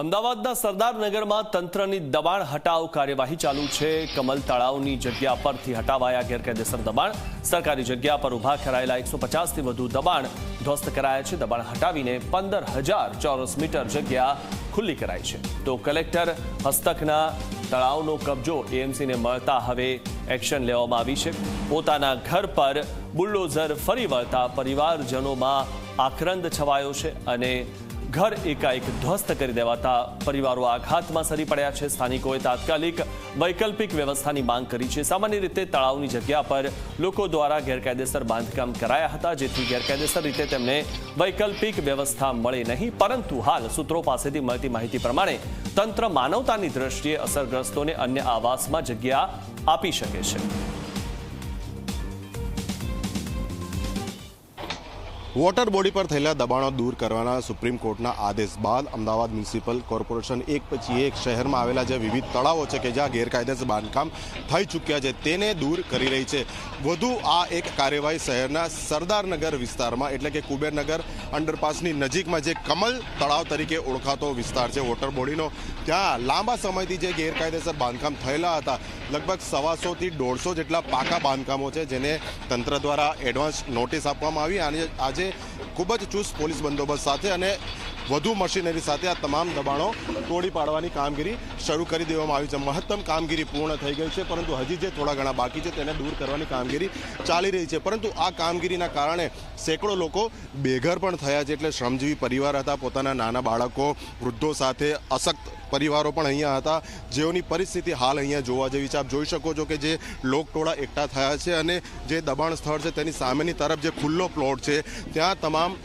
અમદાવાદના સરદારનગરમાં તંત્રની દબાણ હટાવ કાર્યવાહી ચાલુ છે. કમલ તળાવની જગ્યા પરથી હટાવાયા ગેરકાયદેસર દબાણ. સરકારી જગ્યા પર ઊભા કરાયેલા એકસો પચાસથી વધુ દબાણ ધ્વસ્ત કરાયા છે. દબાણ હટાવીને પંદર હજાર ચોરસ મીટર જગ્યા ખુલ્લી કરાઈ છે. તો કલેક્ટર હસ્તકના તળાવનો કબજો એએમસીને મળતા હવે એક્શન લેવામાં આવી છે. પોતાના ઘર પર બુલડોઝર ફરી વળતા પરિવારજનોમાં આક્રંદ છવાયો છે અને ઘર એકાએક ધ્વસ્ત કરી દેવાતા પરિવારો આઘાતમાં સરી પડ્યા છે. સ્થાનિકોએ તાત્કાલિક વૈકલ્પિક વ્યવસ્થાની માંગ કરી છે. સામાન્ય રીતે તળાવની જગ્યા પર લોકો દ્વારા ગેરકાયદેસર બાંધકામ કરાયા હતા, જેથી ગેરકાયદેસર રીતે તેમને વૈકલ્પિક વ્યવસ્થા મળે નહીં. પરંતુ હાલ સૂત્રો પાસેથી મળતી માહિતી પ્રમાણે તંત્ર માનવતાની દ્રષ્ટિએ અસરગ્રસ્તોને અન્ય આવાસમાં જગ્યા આપી શકે છે. વોટર બોડી પર થયેલા દબાણો દૂર કરવાના સુપ્રીમ કોર્ટના આદેશ બાદ અમદાવાદ મ્યુનિસિપલ કોર્પોરેશન એક પછી એક શહેરમાં આવેલા જે વિવિધ તળાવો છે કે જ્યાં ગેરકાયદેસર બાંધકામ થઈ ચૂક્યા છે, તેને દૂર કરી રહી છે. વધુ આ એક કાર્યવાહી શહેરના સરદારનગર વિસ્તારમાં, એટલે કે કુબેરનગર અંડરપાસની નજીકમાં જે કમલ તળાવ તરીકે ઓળખાતો વિસ્તાર છે. વોટર બોડીનો ત્યાં લાંબા સમયથી જે ગેરકાયદેસર બાંધકામ થયેલા હતા, લગભગ સવાસોથી દોઢસો જેટલા પાકા બાંધકામો છે, જેને તંત્ર દ્વારા એડવાન્સ નોટિસ આપવામાં આવી. અને આજે ખૂબ જ ચુસ્ત પોલીસ બંદોબસ્ત સાથે અને વધુ મશીનરી સાથે આ તમામ દબાણો તોડી પાડવાની કામગીરી શરૂ કરી દેવામાં આવી છે. મહત્તમ કામગીરી પૂર્ણ થઈ ગઈ છે, પરંતુ હજી જે થોડા ઘણા બાકી છે તેને દૂર કરવાની કામગીરી ચાલી રહી છે. પરંતુ આ કામગીરીના કારણે સેંકડો લોકો બેઘર પણ થયા છે, એટલે શ્રમજીવી પરિવાર હતા, પોતાના નાના બાળકો, વૃદ્ધો સાથે અશક્ત પરિવારો પણ અહીંયા હતા. જેઓની પરિસ્થિતિ હાલ અહીંયા જોવા જેવી છે. આપ જોઈ શકો છો કે જે લોકટોળા એકઠા થયા છે અને જે દબાણ સ્થળ છે તેની સામેની તરફ જે ખુલ્લો પ્લોટ છે, ત્યાં તમામ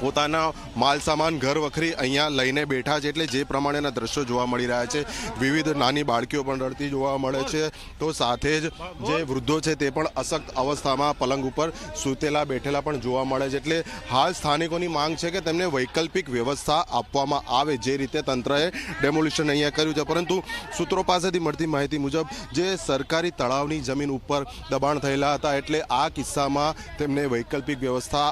પોતાના માલ સામાન, ઘર વખરી અહીંયા લઈને બેઠા છે એટલે જે પ્રમાણેના દ્રશ્યો જોવા મળી રહ્યા છે, વિવિધ નાની બાળકીઓ પણ રડતી જોવા મળે છે. તો સાથે જ જે વૃદ્ધો છે તે પણ અશક્ત અવસ્થામાં પલંગ ઉપર સૂતેલા, બેઠેલા પણ જોવા મળે છે. એટલે હાલ સ્થાનિકોની માંગ છે કે તેમને વૈકલ્પિક વ્યવસ્થા આપવામાં આવે જે રીતે તંત્રએ ડેમોલિશન અહીંયા કર્યું છે. પરંતુ સૂત્રો પાસેથી મળતી માહિતી મુજબ જે સરકારી તળાવની જમીન ઉપર દબાણ થયેલા હતા, એટલે આ કિસ્સામાં તેમને વૈકલ્પિક વ્યવસ્થા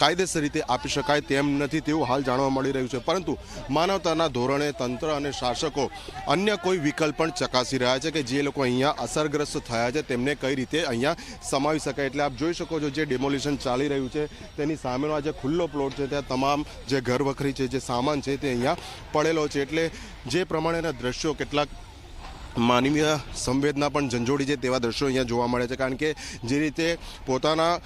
કાયદેસર રીતે આપી શકાય તેમ નથી તેવું હાલ જાણવા મળી રહ્યું છે. પરંતુ માનવતાના ધોરણે તંત્ર અને શાસકો અન્ય કોઈ વિકલ્પ પણ ચકાસી રહ્યા છે કે જે લોકો અહીંયા અસરગ્રસ્ત થયા છે તેમને કઈ રીતે અહીંયા સમાવી શકાય. એટલે આપ જોઈ શકો છો જે ડેમોલિશન ચાલી રહ્યું છે, તેની સામેનો આ જે ખુલ્લો પ્લોટ છે, ત્યાં તમામ જે ઘર વખરી છે, જે સામાન છે તે અહીંયા પડેલો છે. એટલે જે પ્રમાણેના દ્રશ્યો કેટલાક માનવીય સંવેદના પણ ઝંઝોડી છે તેવા દ્રશ્યો અહીંયા જોવા મળે છે. કારણ કે જે રીતે પોતાના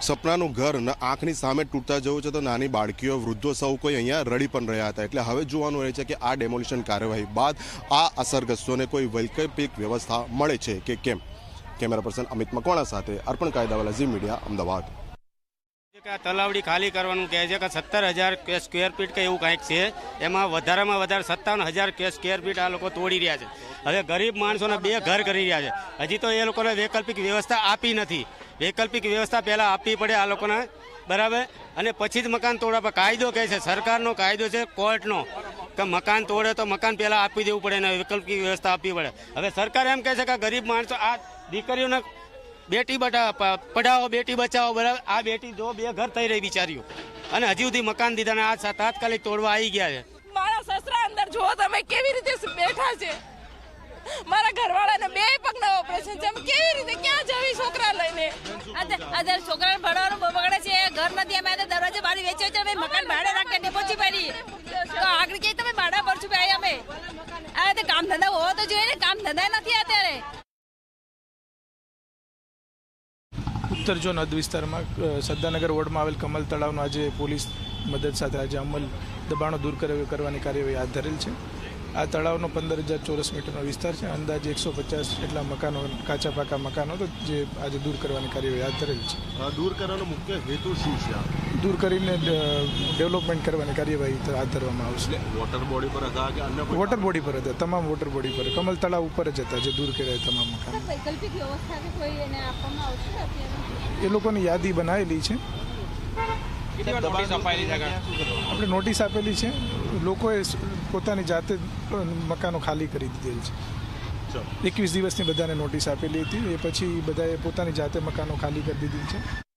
સપનાનું ઘર આંખની સામે તૂટતા જવું છે તો નાની બાળકીઓ, વૃદ્ધો સૌ કોઈ અહીંયા રડી પણ રહ્યા હતા. એટલે હવે જોવાનું રહે છે કે આ ડેમોલિશન કાર્યવાહી બાદ આ અસરગ્રસ્તોને કોઈ વૈકલ્પિક વ્યવસ્થા મળે છે કે કેમ? કેમેરા પર્સન અમિત મકવાણા સાથે અર્પણ કાયદાવાલા ઝી મીડિયા, અમદાવાદ. તલાવડી ખાલી કરવાનું કહે છે કે સત્તર હજાર સ્ક્વેર ફીટ કે એવું કાંઈક છે. એમાં વધારામાં વધારે સત્તાવન હજાર સ્ક્વેર ફીટ આ લોકો તોડી રહ્યા છે. હવે ગરીબ માણસોને બે ઘર કરી રહ્યા છે. હજી તો એ લોકોને વૈકલ્પિક વ્યવસ્થા આપી નથી. વૈકલ્પિક વ્યવસ્થા પહેલાં આપવી પડે આ લોકોને, બરાબર? અને પછી જ મકાન તોડવા કાયદો કહે છે, સરકારનો કાયદો છે, કોર્ટનો, કે મકાન તોડે તો મકાન પહેલાં આપી દેવું પડે અને વૈકલ્પિક વ્યવસ્થા આપવી પડે. હવે સરકાર એમ કહે છે કે ગરીબ માણસો, આ દીકરીઓને બેટી બટા પઢાવો, બેટી બચાવો, બરાબર? આ બેટી જો બે ઘર થઈ રહી બિચારીઓ. અને હજી સુધી મકાન દીધા ને આ તાત્કાલિક તોડવા આવી ગયા છે. મારા સસરા અંદર જુઓ તમે કેવી રીતે બેઠા છે. મારા ઘરવાળાને બે પગના ઓપરેશન છે. કેવી જોઈએ કામ ધંધા નથી અત્યારે. ઉત્તર ઝોન હદ વિસ્તારમાં સદ્દાનગર વોર્ડમાં આવેલ કમલ તળાવનો આજે પોલીસ મદદ સાથે આજે અમલ દબાણો દૂર કર- કરવાની કાર્યવાહી હાથ ધરેલ છે. આ તળાવનો પંદર હજાર ચોરસ મીટરનો વિસ્તાર છે. અંદાજે એકસો પચાસ જેટલા મકાનો કાચા પાકા મકાનો તો જે આજે દૂર કરવાની કાર્યવાહી હાથ ધરેલી છે. દૂર કરવાનો મુખ્ય હેતુ શું છે દૂર કરીને ડેવલપમેન્ટ કરવાની કાર્યવાહી હાથ ધરવામાં આવશે. વોટર બોડી પર હતા કે અન્ય વોટર બોડી પર હતા તમામ વોટર બોડી પર. કમલ તળાવ ઉપર જ હતા જે દૂર કર્યા તમામ મકાનો. એ લોકોની યાદી બનાવેલી છે. આપણે નોટિસ આપેલી છે. લોકોએ પોતાની જાતે મકાનો ખાલી કરી દીધેલ છે. એકવીસ દિવસની બધાને નોટિસ આપેલી હતી એ પછી બધાએ પોતાની જાતે મકાનો ખાલી કરી દીધી છે.